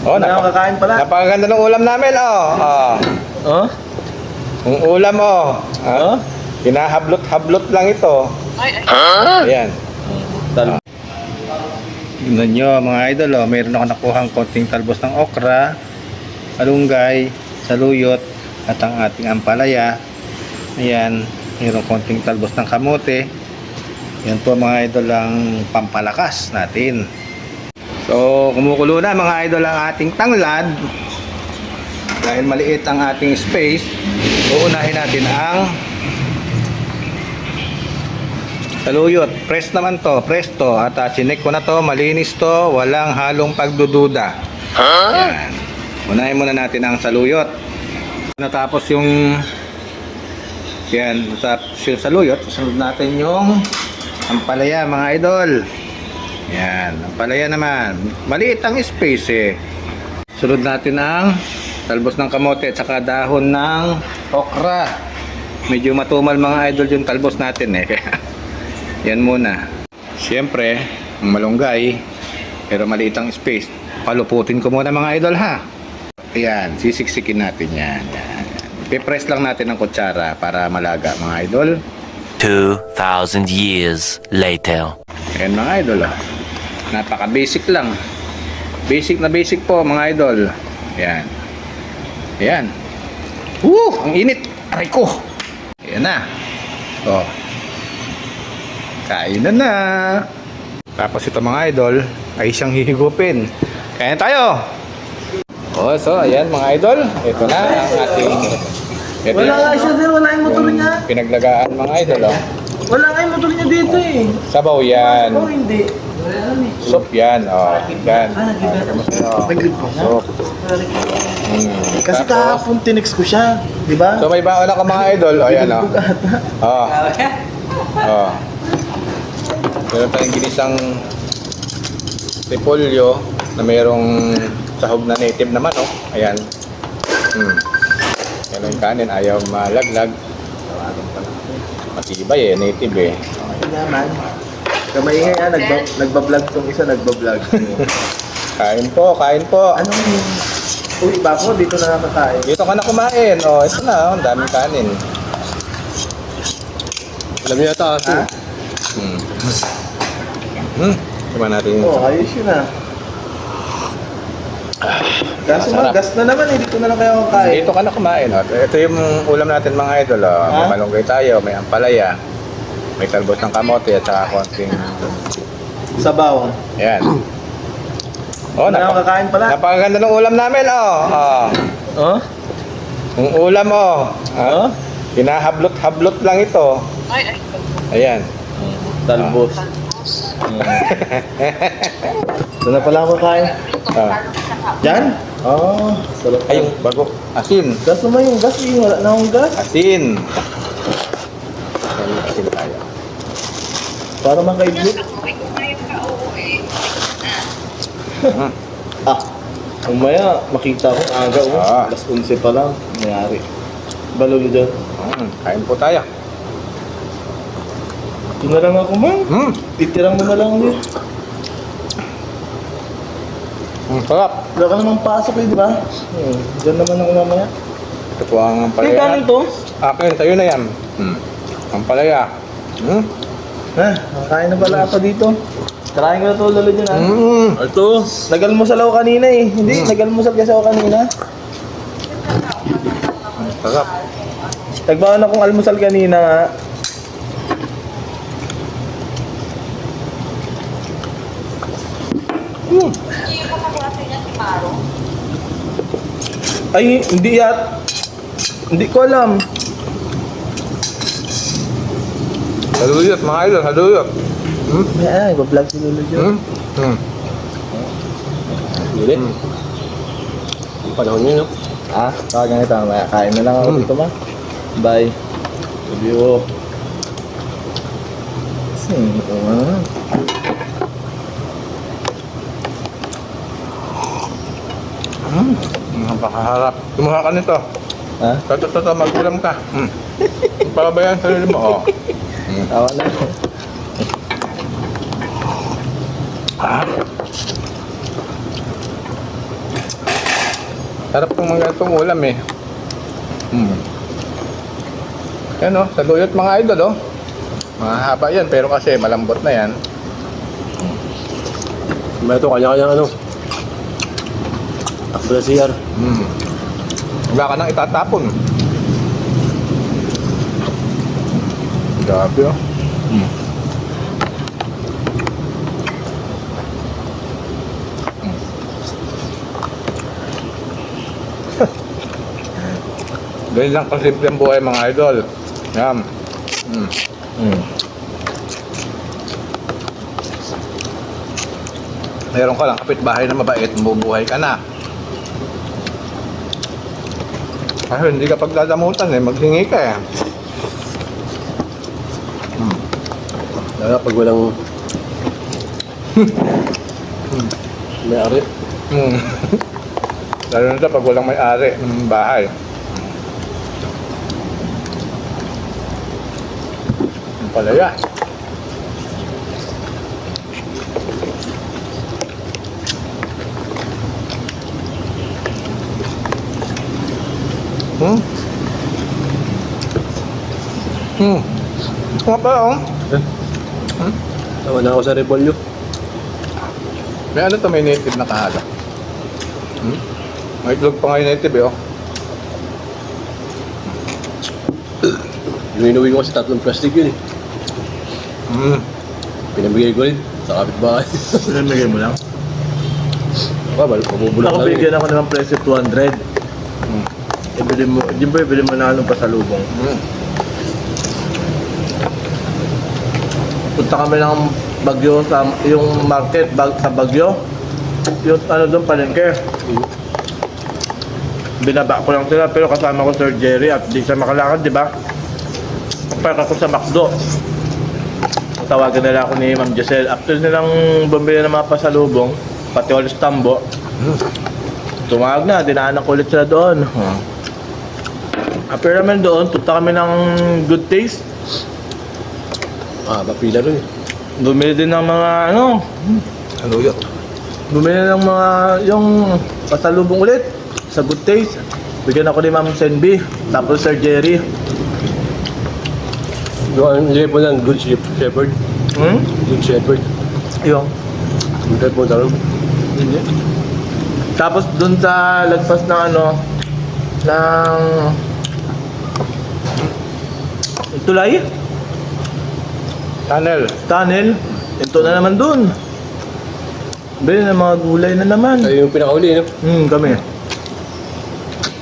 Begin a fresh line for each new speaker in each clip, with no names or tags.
Oh,
akong kakain pala.
Napakaganda ng ulam namin, oh. Oh.
Oh?
Ang ulam, oh. Ah,
Oh?
Kinahablot-hablot lang ito. Ayan.
Tal
Tignan nyo mga idol, oh. mayroon ako nakuhang konting talbos ng okra, alunggay, saluyot, at ang ating ampalaya. Ayan, mayroon konting talbos ng kamote. Yan po mga idol ang pampalakas natin. So, kumukulo na mga idol ang ating tanglad. Dahil maliit ang ating space, uunahin natin ang Saluyot, press naman to, press to. At uh, chinek ko na to, malinis to, walang halong pagdududa. Yan. Unahin muna natin ang saluyot. Natapos yung yan, natapos yung saluyot, susunod natin yung ampalaya mga idol. Yan, ampalaya naman. Maliit ang space eh. Sunod natin ang talbos ng kamote at saka dahon ng okra. Medyo matumal mga idol yung talbos natin eh. Yan muna. Siyempre, ang malunggay, pero maliit ang space. Paluputin ko muna mga idol ha. Ayan, sisiksikin natin yan. yan. Pipress lang natin ng kutsara para malaga mga idol.
2,000 years later.
Ayan mga idol ah. Napaka basic lang. Basic na basic po mga idol. Ayan. Ayan. Woo! Ang init. Aray ko. Ayan na. Oh. Kain na na. Tapos ito mga idol ay siyang hihigupin. Kaya tayo. Oh, so ayan mga idol. Ito na ang ating ito
Wala nga siya wala yung motor niya.
Pinaglagaan mga idol oh.
Wala nga yung motor niya dito eh.
Sabaw yan.
Oh, hindi.
Soup yan. Oh, yan. Oh,
Naglib ko na.
soup. Mm.
Kasi
Tapos,
kahapon tinex ko siya. Di ba?
So may baon ako mga idol. O yan o. Oh. Oh. Meron tayong ginisang repolyo na mayroong sahog na native naman oh. Ayan. Hmm. Yan ang kanin. Ayaw malaglag. Matibay eh. Native eh.
Hindi naman. Kamaingay nga, nagba, nagbablog tong isa, nagbablog.
Kain po. Kain po.
Anong Uy, ba ako? Dito na nakakain.
Dito ka na kumain. Oh, ito na. Oh. Ang daming kanin.
Alam niyo ito, ha?
Hmm. Hmm. Diba natin
oh, ayos yun ah. Kaso
Masarap.
magas na naman, hindi ko na lang kaya kakain.
Dito ka na kumain. Oh. Ito yung ulam natin mga idol. Oh. May
Ha?
malunggay tayo, may ampalaya, may talbos ng kamote at saka konting...
Sabaw.
Ayan. Oh,
Wala akong kakain pala.
napakaganda ng ulam namin. Oh. Oh.
Oh?
Yung ulam oh.
Oh?
Ah, Kinahablot-hablot lang ito. Ayan.
Talbos. Doon na pala ako kakain.
Ah.
Diyan? Oh, sarap.
Ay, yung bago. Asin.
Gas naman yung gas, eh. wala na akong gas.
Asin. Ayan, Asin tayo.
Para makaidlit.
Hmm.
Ah, umaya, makita ko aga oh.
Ah.
Alas 11 pa lang. Nangyari. Balolo dyan.
Hmm. Kain po tayo.
Ito na lang ako man.
Hmm.
Titirang mo na lang yun.
Ang sarap.
Wala ka namang pasok eh, di ba? Hmm. Diyan naman ako mamaya.
Ito po ang
Ay,
ampalaya.
galing to?
Akin, sa'yo na yan. Hmm. Ampalaya. Hmm.
Ha, nakakain na pala ako dito. Karain ko na to, lalo dyan ah.
Hmm.
Ito, nagalmusal ako kanina eh. Hindi, nagalmusal kasi ako kanina.
Ang sarap.
Nagbaon akong almusal kanina nga. Hmm. Ay, hindi yat. Hindi ko alam.
Haluyot, mga idol. Haluyot. Hmm.
Ay, ay, bablog si Lolo dyan.
Hmm. Hmm.
Ulit?
Hmm.
Panahon nyo, no? Ah, kaya ganito. Maya, kain na lang ako
Mm.
dito, ma. Bye. Love you. Hmm, ah.
Hmm. Napakaharap. Kumuha ka nito.
Ha?
Tato, tato, mag-ulam ka. Hmm. Palabayan sa sarili mo. Oh. Hmm.
Tawa na.
Ah. Sarap ng mga ganitong ulam eh. Hmm. Yan o, saluyot mga idol oh. Mahaba yan, pero kasi malambot na yan.
May ito kanya-kanya ano. Takbo na CR.
Hmm. Wala ka nang itatapon. Grabe oh. Hmm. Ganyan lang kasimple ang buhay mga idol. Yan. Hmm.
Hmm.
Meron ka lang kapitbahay na mabait, mabubuhay ka na. Kasi hindi ka pagdadamutan eh, maghingi ka eh. Hmm.
Lalo pag walang... may ari.
Hmm. Lalo na pag walang may-ari ng bahay. Ang palaya. Hmm. Hmm. Nga pala oh.
Tama na ako sa repolyo.
May ano to, may native na kahala. Hmm? May itlog pa nga yung native eh, oh.
Yung inuwi ko kasi tatlong plastic yun eh.
Hmm.
Pinamigay ko rin sa kapitbahay.
Pinamigay mo lang?
Aba, bal- mabubulok
Ako
lang
bigyan
eh.
ako ng presyo 200.
Hmm.
Ibili mo, di ba ibili mo na anong pasalubong?
Hmm.
Punta kami ng Bagyo sa yung market bag, sa Bagyo. Yung ano doon palengke. Binaba ko lang sila pero kasama ko Sir Jerry at di siya makalakad, di ba? Park ako sa McDo. Tawagan nila ako ni Ma'am Giselle. After nilang bumili ng mga pasalubong, pati ulit tambo, tumawag na, dinaanan ko ulit sila doon. After naman doon, punta kami ng Good Taste.
Ah, mapila rin eh.
Bumili din ng mga ano,
Saluyot.
bumili ng mga yung pasalubong ulit sa Good Taste. Bigyan ako ni Ma'am Senbi, tapos Sir Jerry.
Yung ano, nilagay po ng good shep- shepherd.
Hmm?
Good shepherd.
Yung.
Nilagay po ng
Tapos dun sa lagpas ng ano, ng tulay,
Tunnel.
tunnel, ito na naman dun. Bili ng mga gulay na naman.
Ay, yung pinakauli, no?
Hmm, kami.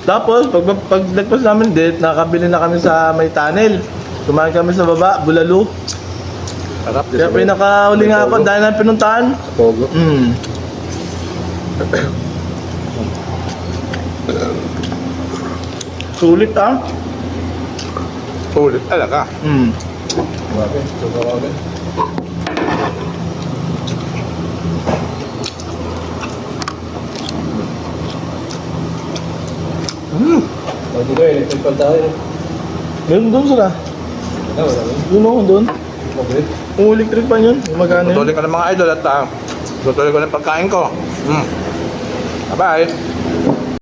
Tapos, pag, pag lagpas namin date, nakabili na kami sa may tunnel. Kumain kami sa baba, bulalo.
Sarap.
Kaya pinakauli nga ako dahil na pinuntahan.
Sa Pogo.
Hmm. Sulit ah.
Ulit talaga.
Hmm.
Grabe, ito grabe.
Hmm.
Oh, dito eh, electric pan tayo.
Meron doon sila.
Ah, wala rin.
Yun o, doon.
Okay.
Kung electric pa yun, magkano yun?
Tutuloy ko ng mga idol at uh, tutuloy ko ng pagkain ko. Hmm. Bye-bye.